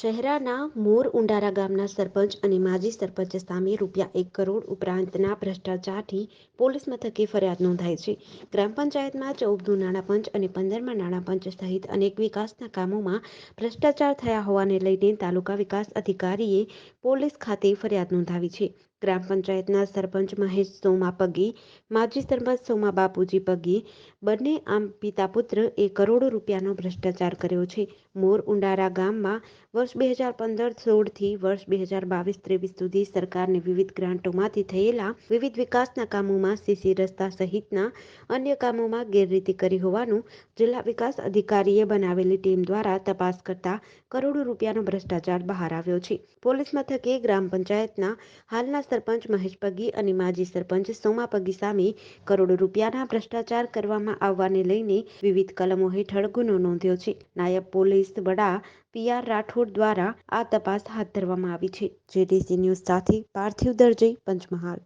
શહેરાના મોર ઉંડારા ગામના સરપંચ અને માજી સરપંચ સામે રૂપિયા એક કરોડ ઉપરાંતના ભ્રષ્ટાચારથી પોલીસ મથકે ફરિયાદ નોંધાઈ છે. ગ્રામ પંચાયતમાં ચૌદનું નાણાં પંચ અને પંદરમાં નાણાં પંચ સહિત અનેક વિકાસના કામોમાં ભ્રષ્ટાચાર થયા હોવાને લઈને તાલુકા વિકાસ અધિકારીએ પોલીસ ખાતે ફરિયાદ નોંધાવી છે. ગ્રામ પંચાયતના સરપંચ મહેશ સોમા પગી, માજી સરપંચ સોમા બાપુજી પગી, બંને આમ પિતા પુત્ર એ કરોડો રૂપિયાનો ભ્રષ્ટાચાર કર્યો છે. મોર ઉંડારા ગામમાં વર્ષ બે હજાર પંદર સોળથી વર્ષ બે હજાર બાવીસ ત્રેવીસ સુધી સરકારની વિવિધ ગ્રાન્ટોમાંથી થયેલા વિવિધ વિકાસના કામોમાં સીસી રસ્તા સહિતના અન્ય કામોમાં ગેરરીતિ કરી હોવાનું જિલ્લા વિકાસ અધિકારીએ બનાવેલી ટીમ દ્વારા તપાસ કરતા કરોડો રૂપિયાનો ભ્રષ્ટાચાર બહાર આવ્યો છે. પોલીસ મથકે ગ્રામ પંચાયતના હાલના સરપંચ મહેશ પગી અને માજી સરપંચ સોમા પગી સામે કરોડો રૂપિયાના ભ્રષ્ટાચાર કરવામાં આવવાને લઈને વિવિધ કલમો હેઠળ ગુનો નોંધ્યો છે. નાયબ પોલીસ વડા પીઆર રાઠોડ દ્વારા આ તપાસ હાથ ધરવામાં આવી છે. જેડીસી ન્યૂઝ સાથે પાર્થિવ દરજે પંચમહાલ.